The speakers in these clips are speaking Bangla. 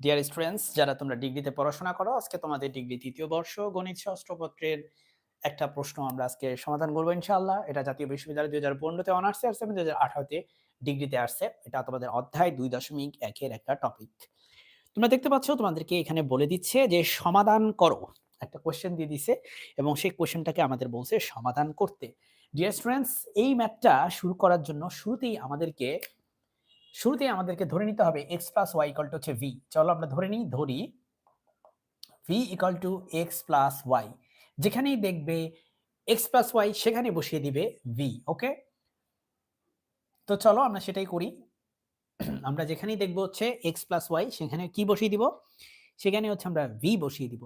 ডিয়ার স্টুডেন্টস যারা তোমরা ডিগ্রিতে পড়াশোনা করো, আজকে তোমাদের ডিগ্রি তৃতীয় বর্ষ গণিত শাস্ত্র পত্রের একটা প্রশ্ন আমরা আজকে সমাধান করব ইনশাআল্লাহ। এটা জাতীয় বিশ্ববিদ্যালয় দুই হাজার পনেরোতে, অনার্সে আসছে এবং দুই হাজার আঠারোতে ডিগ্রিতে আসছে। এটা তোমাদের অধ্যায় দুই দশমিক একের একটা টপিক তোমরা দেখতে পাচ্ছ, তোমাদেরকে এখানে বলে দিচ্ছে যে সমাধান করো। একটা কোয়েশ্চেন দিয়ে দিছে এবং সেই কোয়েশ্চেনটাকে আমাদের বলছে সমাধান করতে। ডিয়ার স্টুডেন্টস এই ম্যাথটা শুরু করার জন্য শুরুতেই আমাদেরকে শুরুতেই আমাদেরকে ধরে নিতে হবে X plus Y equal to হচ্ছে ভি চলো আমরা ধরে নিই, ধরি V equal to X plus Y যেখানেই দেখবে এক্স প্লাস ওয়াই সেখানে বসিয়ে দিবে ভি ওকে তো চলো আমরা সেটাই করি। আমরা যেখানেই দেখব হচ্ছে এক্স প্লাস ওয়াই সেখানে কি বসিয়ে দিব? সেখানে হচ্ছে আমরা ভি বসিয়ে দিব।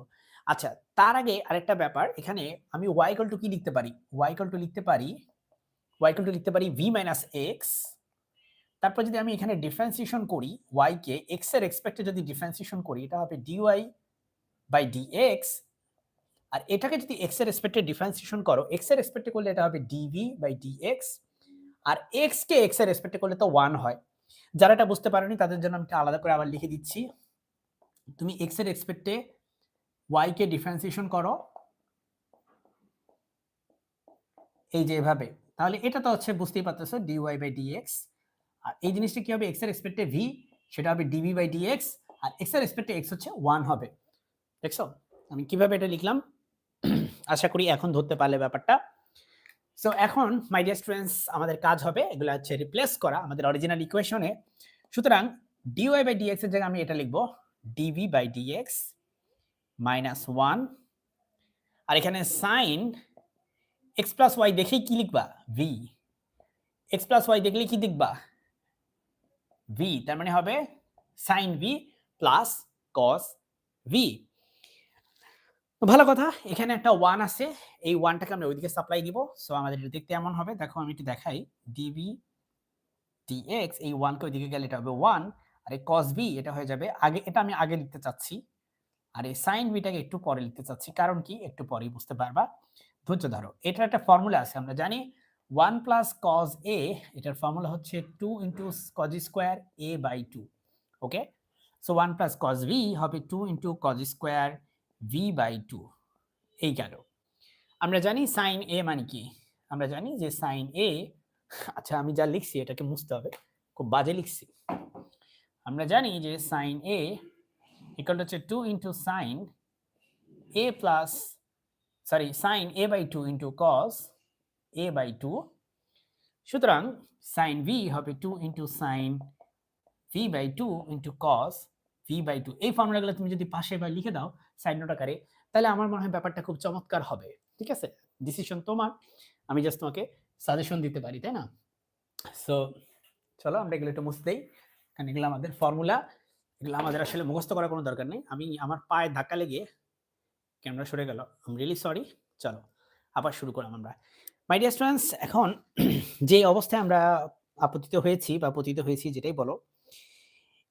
আচ্ছা তার আগে আরেকটা ব্যাপার, এখানে আমি ওয়াই ইকাল টু কি লিখতে পারি? ওয়াই ইকাল টু লিখতে পারি ওয়াই ইকাল টু লিখতে পারি ভি মাইনাস এক্স তারপর যদি আমি এখানে ডিফারেন্সিয়েশন করি, y কে x এর এক্সপেক্টে যদি ডিফারেন্সিয়েশন করি, এটা হবে dy বাই dx, আর এটাকে যদি x এর রেসপেক্টে ডিফারেন্সিয়েশন করো, x এর রেসপেক্টে করলে এটা হবে dv বাই dx, আর x কে x এর রেসপেক্টে করলে তো 1 হয়। যারা এটা বুঝতে পারেনি, তাদের জন্য আমি আলাদা করে আবার লিখে দিচ্ছি। তুমি x এর রেসপেক্টে y কে ডিফারেন্সিয়েশন করো। এই যে এভাবে। তাহলে এটা তো হচ্ছে বুঝতেই পারতেছো, dy বাই dx আর এই জিনিসটা কি হবে? এক্সের রেসপেক্টে ভি সেটা হবে ডিভি বাই ডিএক্স আর এক্সের রেসপেক্টে এক্স হচ্ছে ওয়ান হবে। দেখছ? আমি কীভাবে এটা লিখলাম? আশা করি এখন ধরতে পারলে ব্যাপারটা। সো এখন মাই ডিয়ার স্টুডেন্টস আমাদের কাজ হবে, এগুলো হচ্ছে রিপ্লেস করা আমাদের অরিজিনাল ইকুয়েশনে সুতরাং ডিওয়াই বাই ডিএক্স এর জায়গায় আমি এটা লিখব DV by DX minus one আর এখানে সাইন এক্স প্লাস ওয়াই দেখেই কি লিখবা? ভি এক্স প্লাস ওয়াই দেখলেই কি লিখবা? ভি তার মানে হবে sine V plus cos V ভালো কথা, এখানে একটা ওয়ান আছে, এই ওয়ানটাকে আমরা ওইদিকে সাপ্লাই দিব সো আমাদের এটা দেখতে এমন হবে, দেখো আমি একটু দেখাই। ডিভি ডিএক্স এই ওয়ানকে ওইদিকে গেলে এটা হবে ওয়ান আর এই কস ভি এটা হয়ে যাবে আগে, এটা আমি আগে লিখতে চাচ্ছি। আর এই সাইন ভিটাকে একটু পরে লিখতে চাচ্ছি, কারণ কি? একটু পরেই বুঝতে পারবা। ধৈর্য ধরো, এটার একটা ফর্মুলা আছে, আমরা জানি ওয়ান প্লাস কজ এ, এটার ফর্মুলা হচ্ছে two into cos square A by two, okay? So one plus cos V হবে two into cos square V by two, এই গেল। আমরা জানি সাইন এ মানে কি? আমরা জানি যে সাইন এ আচ্ছা আমি যা লিখছি এটাকে মুছতে হবে, খুব বাজে লিখছি। আমরা জানি যে সাইন এ ইকাল হচ্ছে two into sine A plus, sorry, sine A by two into cos a by two সুতরাং সাইন ভি হবে two into sine V by two into cos V by two এই ফর্মুলাগুলো তুমি যদি পাশে বা লিখে দাও সাইন নোট আকারে তাহলে আমার মনে হয় ব্যাপারটা খুব চমৎকার হবে। ঠিক আছে? ডিসিশন তোমার। আমি জাস্ট তোমাকে সাজেশন দিতে পারি, তাই না? সো চলো আমরা এগুলো একটু মুছতে দিই। কারণ এগুলো আমাদের ফর্মুলা। এগুলো আমাদের আসলে মুখস্থ করার কোনো দরকার নেই। আমি আমার পায়ে ধাক্কা লেগে ক্যামেরা সরে গেল। আম রিয়েলি সরি চলো, আবার শুরু করলাম আমরা। মাই ডিয়ার স্টুডেন্টস এখন যে অবস্থায় আমরা আপত্তিত হয়েছি বা পতিত হয়েছি, যেটাই বলো,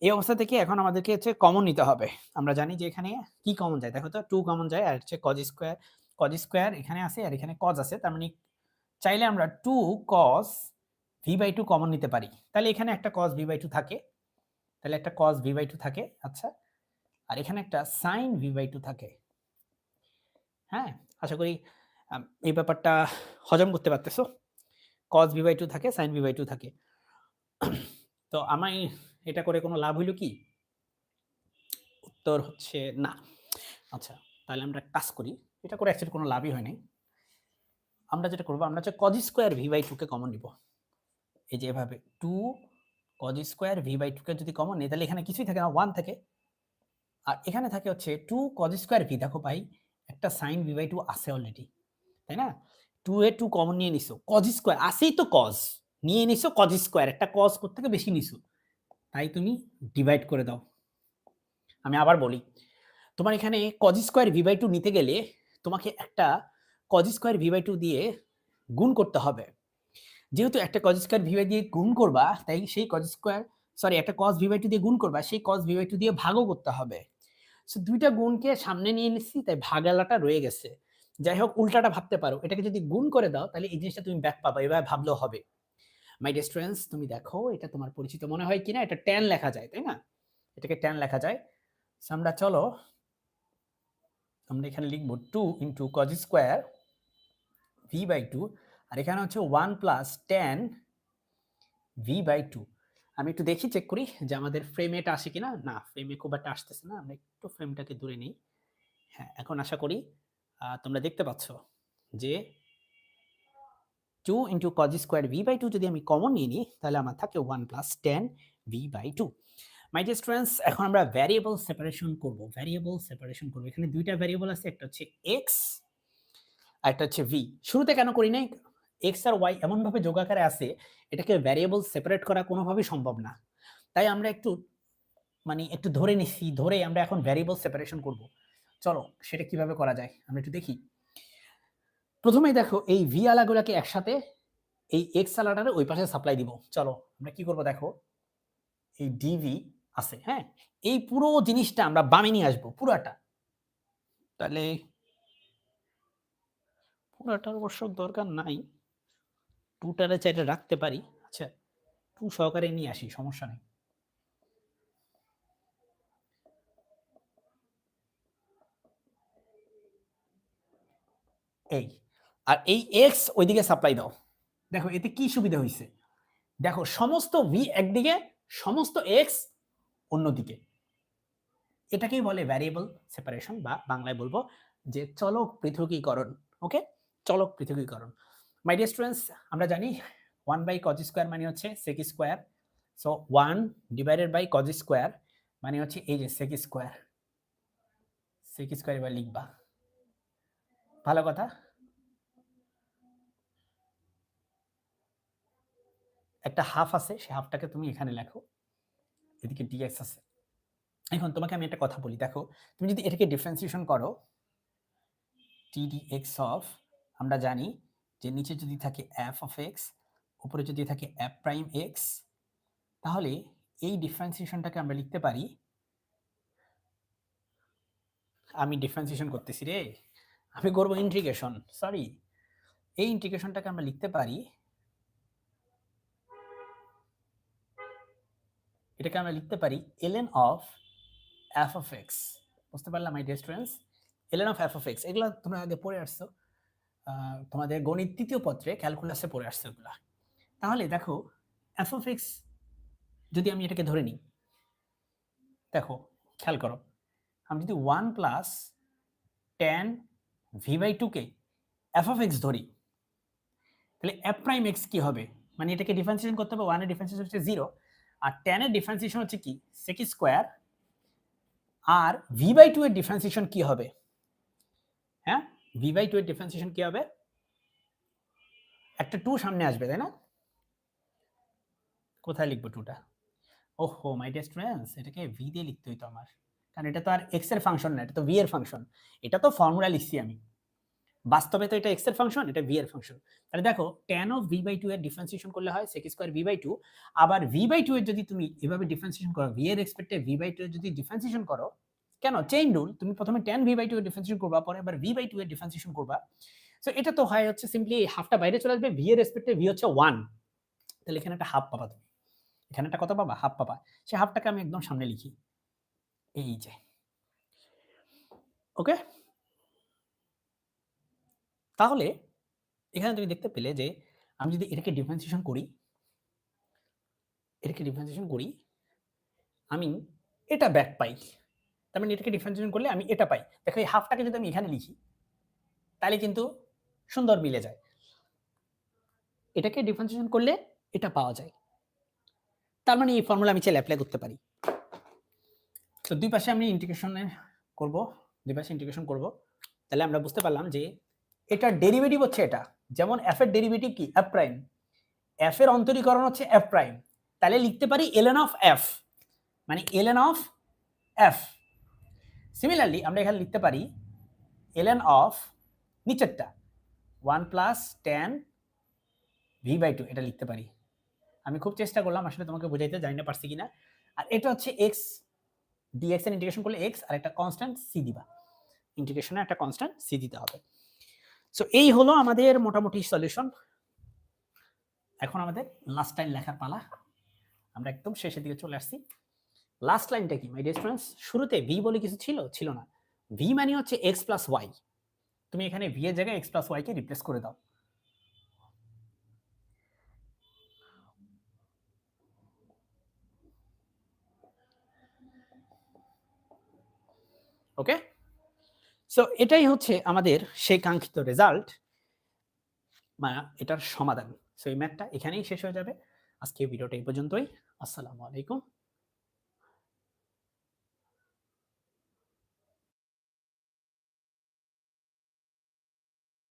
এই অবস্থা থেকে এখন আমাদেরকে হচ্ছে কমন নিতে হবে। আমরা জানি যে এখানে কি কমন যায়? দেখো তো টু কমন যায়, আর হচ্ছে কজ স্কোয়ার কজ স্কোয়ার এখানে আছে, আর এখানে কজ আছে, তার মানে চাইলে আমরা two cos V by two common নিতে পারি। তাহলে এখানে একটা কজ ভি বাই টু থাকে, তাহলে একটা কজ ভি বাই টু থাকে আচ্ছা। আর এখানে একটা সাইন ভি বাই টু থাকে। হ্যাঁ আশা করি এই ব্যাপারটা হজম করতে পারতেছো? কজ ভি বাই টু থাকে সাইন ভি বাই টু থাকে। তো আমায় এটা করে কোনো লাভ হইল কি? উত্তর হচ্ছে না। আচ্ছা তাহলে আমরা কাজ করি। এটা করে অ্যাকচুয়ালি কোনো লাভই হয় আমরা যেটা করব, আমরা হচ্ছে কজ স্কোয়ার ভি বাই টুকে কমন নিব। এই যে এভাবে two cos square V by টুকে যদি কমন নেই, তাহলে এখানে কিছুই থাকে না ওয়ান থাকে। আর এখানে থাকে হচ্ছে টু কজ স্কোয়ার ভি দেখো ভাই, একটা সাইন ভি বাই টু আছে অলরেডি তাই না? টু এ টু কমন নিয়ে নিছো কজ স্কোয়ার আসেই তো কজ নিয়ে নিছো কজ স্কোয়ার একটা কজ করতে থেকে বেশি নিছো? তাই তুমি ডিভাইড করে দাও। আমি আবার বলি, তোমার এখানে cos square V by two নিতে গেলে তোমাকে একটা cos square V by two দিয়ে গুণ করতে হবে। যেহেতু একটা কজ স্কোয়ার ভি বাই দিয়ে গুণ করবা, তাই সেই কজ স্কোয়ার সরি একটা কজ ভি বাই টু দিয়ে গুণ করবা, সেই কজ ভি বাই টু দিয়ে ভাগও করতে হবে। সো দুইটা গুণকে সামনে নিয়ে নিচ্ছি তাই ভাগালাটা রয়ে গেছে। যাই হোক উল্টাটা ভাবতে পারো। এটাকে যদি গুণ করে দাও, তাহলে এই জিনিসটা তুমি ব্যাক পাবা। এভাবে ভাবলেও হবে। মাই ডিয়ার স্টুডেন্টস তুমি দেখো, এটা তোমার পরিচিত মনে হয় কিনা? এটা ট্যান লেখা যায়, তাই না? এটাকে ট্যান লেখা যায়। আমরা চলো, আমরা এখানে লিখব two into cos square V by two আর এখানে হচ্ছে one plus tan V by two আমি একটু দেখি চেক করি যে আমাদের ফ্রেমে এটা আসে কিনা? না ফ্রেমে খুব একটা আসতেছে না। আমরা একটু ফ্রেমটাকে দূরে নিই। হ্যাঁ এখন আশা করি তোমরা দেখতে পাচ্ছ যে two into cos square V by two যদি আমি কমন নিয়ে নিই, তাহলে আমার থাকে one plus tan V by two my dear students এখন আমরা ভ্যারিয়েবল সেপারেশন করব ভ্যারিয়েবল সেপারেশন করব। এখানে দুইটা ভ্যারিয়েবল আছে, একটা হচ্ছে এক্স আর একটা হচ্ছে ভি শুরুতে কেন করি নাই? এক্স আর ওয়াই এমনভাবে যোগাকারে আছে, এটাকে ভ্যারিয়েবল সেপারেট করা কোনোভাবেই সম্ভব না। তাই আমরা একটু মানে একটু ধরে নিছি, ধরে আমরা এখন ভ্যারিয়েবল সেপারেশন করব। চলো সেটা কীভাবে করা যায়? আমরা একটু দেখি। প্রথমেই দেখো, এই ভি আলাগুলাকে একসাথে এই এক্স আলাটারে ওই পাশে সাপ্লাই দিব। চলো, আমরা কি করব দেখো? এই ডিভি আছে হ্যাঁ? এই পুরো জিনিসটা আমরা বামে নিয়ে আসব, পুরাটা। তাহলে পুরাটার অবশ্য দরকার নাই। টুটারে চাইলে রাখতে পারি। আচ্ছা টু সহকারে নিয়ে আসি, সমস্যা নেই। এই। আর এই এক্স ওইদিকে সাপ্লাই দাও। দেখো, এতে কি সুবিধা হয়েছে দেখো, সমস্ত ভি একদিকে, সমস্ত এক্স অন্যদিকে। এটাকেই বলে ভ্যারিয়েবল সেপারেশন বা বাংলায় বলব যে চলক পৃথকীকরণ ওকে চলক পৃথকীকরণ মাই ডিয়ার স্টুডেন্টস আমরা জানি ওয়ান বাই কজ স্কোয়ার মানে হচ্ছে sec square so one divided by cos square মানে হচ্ছে এই যে সেক স্কোয়ার সেক স্কোয়ার এবার লিখবা। ভালো কথা? একটা হাফ আছে সেই হাফটাকে তুমি এখানে লেখো, এদিকে ডিএক্স আছে। এখন তোমাকে আমি একটা কথা বলি, দেখো, তুমি যদি এটাকে ডিফারেন্সিয়েশন করো টি ডি এক্স অফ আমরা জানি যে নিচে যদি থাকে এফ অফ এক্স উপরে যদি থাকে এফ প্রাইম এক্স তাহলে এই ডিফারেন্সিয়েশনটাকে আমরা লিখতে পারি, আমি ডিফারেন্সিয়েশন করতেছি রে। আমি করব ইন্টিগ্রেশন সরি এই ইন্টিগ্রেশনটাকে আমরা লিখতে পারি, এটাকে আমরা লিখতে পারি LN of F of X বুঝতে পারলাম my students LN of F of X এগুলো তোমরা আগে পড়ে আসছো তোমাদের গণিত তৃতীয় পত্রে ক্যালকুলাসে পড়ে আসছো এগুলা তাহলে দেখো এফ অফ এক্স যদি আমি এটাকে ধরে নিই, দেখো, খেয়াল করো, আমি যদি one plus tan V by টুকে এফ অফ এক্স ধরি, তাহলে এফ প্রাইম এক্স কি হবে? মানে এটাকে ডিফারেন্সিয়েশন করতে হবে ওয়ানের ডিফারেন্সিয়েশন হচ্ছে জিরো আর টেনের ডিফারেন্সিয়েশন হচ্ছে কি? সেক স্কোয়ার আর ভি বাই টু এর ডিফারেন্সিয়েশন কি হবে? হ্যাঁ? ভি বাই টু এর ডিফারেন্সিয়েশন কি হবে? একটা টু সামনে আসবে, তাই না? কোথায় লিখব টুটা ওহো মাই ডিয়ার স্টুডেন্টস এটাকে ভি দিয়ে লিখতে হইতো আমার। কারণ এটা তো আর এক্সের ফাংশন না, এটা তো ভি এর ফাংশন এটা তো ফর্মুলা লিখছি আমি। বাস্তবে তো এটা এক্সের ফাংশন এটা ভি এর ফাংশন তাহলে দেখো tan of V by two এর ডিফারেন্সিয়েশন করলে হয় sec square V by two আবার ভি বাই টু এর যদি তুমি এভাবে ডিফারেন্সিয়েশন করো ভি এর এক্সপেক্টে ভি বাই টু এর যদি ডিফারেন্সিয়েশন করো, কেন? চেইন রুল তুমি প্রথমে টেন ভি বাই টু এর ডিফারেন্সিয়েশন করবা, পরে আবার ভি বাই টু এর ডিফারেন্সিয়েশন করবা। সো এটা তো হয় হচ্ছে সিম্পলি হাফটা বাইরে চলে আসবে ভি এর রেসপেক্টে ভি হচ্ছে ওয়ান তাহলে এখানে একটা হাফ পাবা তুমি। এখানে একটা কত পাবা? হাফ পাবা। সেই হাফটাকে আমি একদম সামনে লিখি। এই যে। ওকে তাহলে এখানে তুমি দেখতে পেলে যে আমি যদি এটাকে ডিফারেন্সিয়েশন করি, এটাকে ডিফারেন্সিয়েশন করি, আমি এটা ব্যাক পাই। তার মানে এটাকে ডিফারেন্সিয়েশন করলে আমি এটা পাই। দেখো, এই হাফটাকে যদি আমি এখানে লিখি, তাহলে কিন্তু সুন্দর মিলে যায়। এটাকে ডিফারেন্সিয়েশন করলে এটা পাওয়া যায়। তার মানে এই ফর্মুলা আমি চাইলে অ্যাপ্লাই করতে পারি। তো দুই পাশে আমি ইন্টিগ্রেশনে করব, দুই পাশে ইন্টিগ্রেশন করব। তাহলে আমরা বুঝতে পারলাম যে এটা ডেরিভেটিভ হচ্ছে এটা। যেমন এফ এর ডেরিভেটিভ কি? এফ প্রাইম এফ এর অন্তরীকরণ হচ্ছে এফ প্রাইম তাহলে লিখতে পারি এলএন অফ এফ মানে এলএন অফ এফ সিমিলারলি আমরা এখানে লিখতে পারি এলএন অফ নিচেরটা। One plus tan V by two এটা লিখতে পারি। আমি খুব চেষ্টা করলাম, আসলে তোমাকে বোঝাইতে, জানি না পারছি কিনা। আর এটা হচ্ছে এক্স ডিএক্স এর ইন্টিগ্রেশন করলে এক্স আর একটা কনস্ট্যান্ট সি দিবা। ইন্টিগ্রেশনে একটা কনস্ট্যান্ট সি দিতে হবে। সো এই হলো আমাদের মোটামুটি সলিউশন এখন আমাদের লাস্ট টাইম লেখার পালা। আমরা একদম শেষের দিকে চলে আসছি। লাস্ট লাইনটা কি মাই স্টুডেন্টস শুরুতে ভি বলে কিছু ছিল ছিল না। ভি মানে হচ্ছে এক্স প্লাস ওয়াই তুমি এখানে ভি এর জায়গায় এক্স প্লাস ওয়াই কে রিপ্লেস করে দাও। ওকে সো এটাই হচ্ছে আমাদের সেই কাঙ্ক্ষিত রেজাল্ট এটার সমাধান। সো এই ম্যাথটা এখানেই শেষ হয়ে যাবে। আজকে ভিডিওটা এই পর্যন্তই। আসসালামু আলাইকুম।